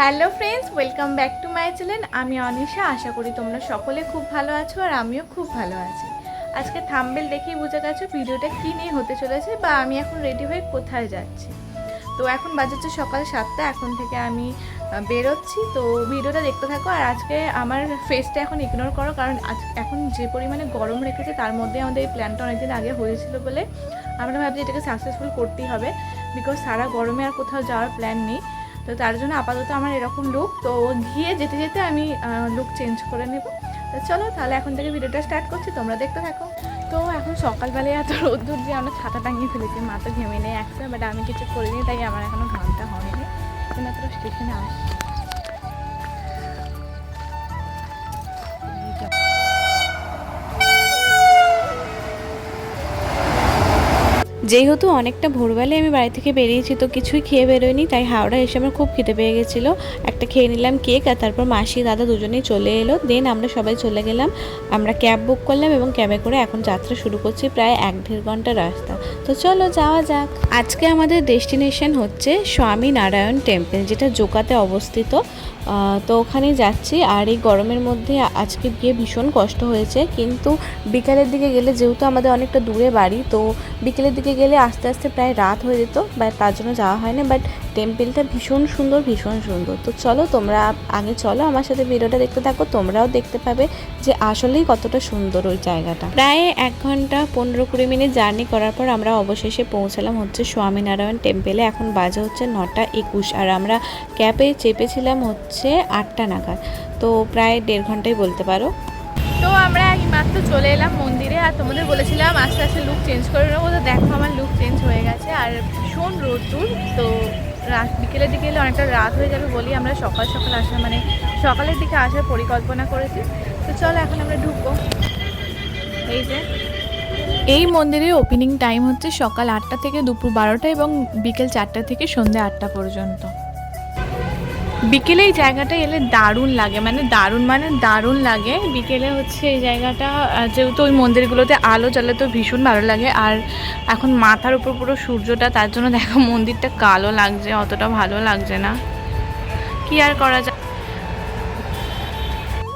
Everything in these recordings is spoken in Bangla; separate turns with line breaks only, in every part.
Hello friends, welcome back to my channel. আমি অনিশা, আশা করি তোমরা সকলে খুব ভালো আছো আর আমিও খুব ভালো আছি। আজকে থাম্বেল দেখেই বুঝে গেছো ভিডিওটা কী নিয়ে হতে চলেছে বা আমি এখন রেডি হয়ে কোথায় যাচ্ছি। তো এখন বাজাচ্ছে সকাল সাতটা, এখন থেকে আমি বেরোচ্ছি। তো ভিডিওটা দেখতে থাকো আর আজকে আমার ফেসটা এখন ইগনোর করো, কারণ আজ এখন যে পরিমাণে গরম রেখেছে তার মধ্যে আমাদের এই প্ল্যানটা অনেকদিন আগে হয়েছিল বলে আমরা ভাবছি এটাকে সাকসেসফুল করতেই হবে। বিকজ সারা গরমে আর কোথাও যাওয়ার প্ল্যান নেই। তো তার জন্য আপাতত আমার এরকম লুক তো গিয়ে যেতে যেতে আমি লুক চেঞ্জ করে নেব। তো চলো, তাহলে এখন থেকে ভিডিওটা স্টার্ট করছি, তোমরা দেখতে থাকো। তো এখন সকালবেলায় এত রোদ্দুর দিয়ে আমরা ছাতা টাঙিয়ে ফেলেছি, মা তো ঘেমে নেই একসাথে বাট আমি কিছু করিনি, তাই আমার এখনও ঘামটা হয়নি। মাত্র স্টেশনে আসছি।
যেহেতু অনেকটা ভোরবেলায় আমি বাড়ি থেকে বেরিয়েছি, তো কিছুই খেয়ে বেরোয়নি, তাই হাওড়া এসে আমার খুব খেতে পেয়ে গেছিল। একটা খেয়ে নিলাম কেক আর তারপর মাসি, দাদা দুজনেই চলে এলো। দেন আমরা সবাই চলে গেলাম। আমরা ক্যাব বুক করলাম এবং ক্যাবে করে এখন যাত্রা শুরু করছি প্রায় এক দেড় ঘণ্টা রাস্তা। তো চলো যাওয়া যাক। আজকে আমাদের ডেস্টিনেশন হচ্ছে স্বামী নারায়ণ টেম্পল, যেটা জোকাতে অবস্থিত। তো ওখানে যাচ্ছি আর এই গরমের মধ্যে আজকে গিয়ে ভীষণ কষ্ট হয়েছে। কিন্তু বিকালের দিকে গেলে যেহেতু আমাদের অনেকটা দূরে বাড়ি, তো বিকেলের দিকে গেলে আস্তে আস্তে প্রায় রাত হয়ে যেত বাট তার জন্য যাওয়া হয় না বাট টেম্পেলটা ভীষণ সুন্দর ভীষণ সুন্দর। তো চলো তোমরা আগে চলো আমার সাথে ভিডিওটা দেখতে থাকো তোমরাও দেখতে পাবে যে আসলেই কতটা সুন্দর ওই জায়গাটা। প্রায় এক ঘণ্টা পনেরো কুড়ি মিনিট জার্নি করার পর আমরা অবশেষে পৌঁছালাম হচ্ছে স্বামীনারায়ণ টেম্পেলে এখন বাজে হচ্ছে নটা একুশ আর আমরা ক্যাবে চেপেছিলাম হচ্ছে আটটা নাগাদ। তো প্রায় দেড় ঘন্টাই বলতে পারো।
তো আমরা এই মাত্র চলে এলাম মন্দিরে। আর তোমাদের বলেছিলাম আস্তে আস্তে লুক চেঞ্জ করে নেব, তো দেখো আমার লুক চেঞ্জ হয়ে গেছে। আর ভীষণ রোদ্দুর তো রাত, বিকেলের দিকে এলে অনেকটা রাত হয়ে যাবে বলি আমরা সকাল সকাল আসা মানে সকালের দিকে আসার পরিকল্পনা করেছি। তো চলো এখন আমরা ঢুকবো। এই যে। এই মন্দিরের ওপেনিং টাইম হচ্ছে সকাল আটটা থেকে দুপুর বারোটা এবং বিকেল চারটা থেকে সন্ধ্যে আটটা পর্যন্ত। বিকেলে এই জায়গাটা এলে দারুণ লাগে মানে দারুণ মানে দারুণ লাগে। বিকেলে হচ্ছে এই জায়গাটা যেহেতু ওই মন্দিরগুলোতে আলো জ্বলে তো ভীষণ ভালো লাগে, আর এখন মাথার উপর পুরো সূর্যটা, তার জন্য দেখো মন্দিরটা কালো লাগছে, অতটা ভালো লাগছে না। কি আর করা যায়?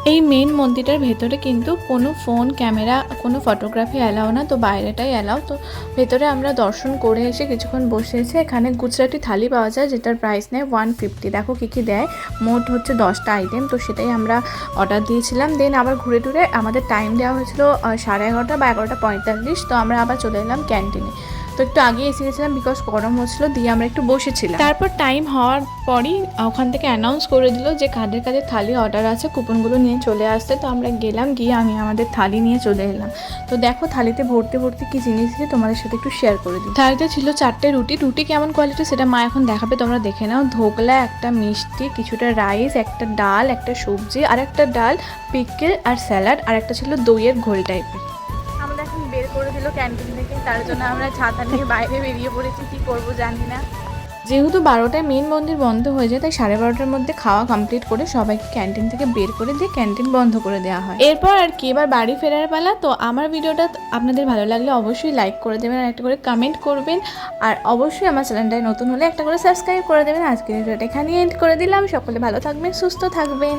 এই মেন মন্দিরটার ভেতরে কিন্তু কোনো ফোন ক্যামেরা কোনো ফটোগ্রাফি অ্যালাও না। তো বাইরেটাই অ্যালাও তো ভেতরে আমরা দর্শন করে এসে কিছুক্ষণ বসে এসে এখানে গুজরাটি থালি পাওয়া যায়, যেটার প্রাইস নেয় ওয়ান ফিফটি দেখো কী কী দেয়। মোট হচ্ছে দশটা আইটেম তো সেটাই আমরা অর্ডার দিয়েছিলাম। দেন আবার ঘুরে টুরে আমাদের টাইম দেওয়া হয়েছিল সাড়ে এগারোটা বা এগারোটা পঁয়তাল্লিশ। তো আমরা আবার চলে এলাম ক্যান্টিনে তো একটু আগে এসে গেছিলাম বিকজ গরম হচ্ছিল, দিয়ে আমরা একটু বসেছিলাম। তারপর টাইম হওয়ার পরই ওখান থেকে অ্যানাউন্স করে দিল যে কাদের কাদের থালি অর্ডার আছে, কুপনগুলো নিয়ে চলে আসতে তো আমরা গেলাম, গিয়ে আমি আমাদের থালি নিয়ে চলে এলাম। তো দেখো থালিতে ভর্তি ভর্তি কি জিনিস দিয়ে তোমাদের সাথে একটু শেয়ার করে দিই। থালিতে ছিল চারটে রুটি। রুটি কেমন কোয়ালিটি সেটা মা এখন দেখাবে, তোমরা দেখে নাও। ধোকলা, একটা মিষ্টি, কিছুটা রাইস একটা ডাল, একটা সবজি আর একটা ডাল পিকেল আর স্যালাড আর একটা ছিল দইয়ের ঘোল টাইপের করে দিল ক্যান্টিন থেকে। তার জন্য আমরা ছাতা নিয়ে বাইরে বেরিয়ে পড়েছি, কি করব জানি না। যেহেতু বারোটায় মেন মন্দির বন্ধ হয়ে যায়, তাই সাড়ে বারোটার মধ্যে খাওয়া কমপ্লিট করে সবাইকে ক্যান্টিন থেকে বের করে দিয়ে ক্যান্টিন বন্ধ করে দেওয়া হয়। এরপর আর কি, এবার বাড়ি ফেরার পালা। তো আমার ভিডিওটা আপনাদের ভালো লাগলে অবশ্যই লাইক করে দেবেন আর একটা করে কমেন্ট করবেন। আর অবশ্যই আমার চ্যানেলটায় নতুন হলে একটা করে সাবস্ক্রাইব করে দেবেন। আজকের ভিডিওটা এখানেই এন্ড করে দিলাম। সকলে ভালো থাকবেন, সুস্থ থাকবেন।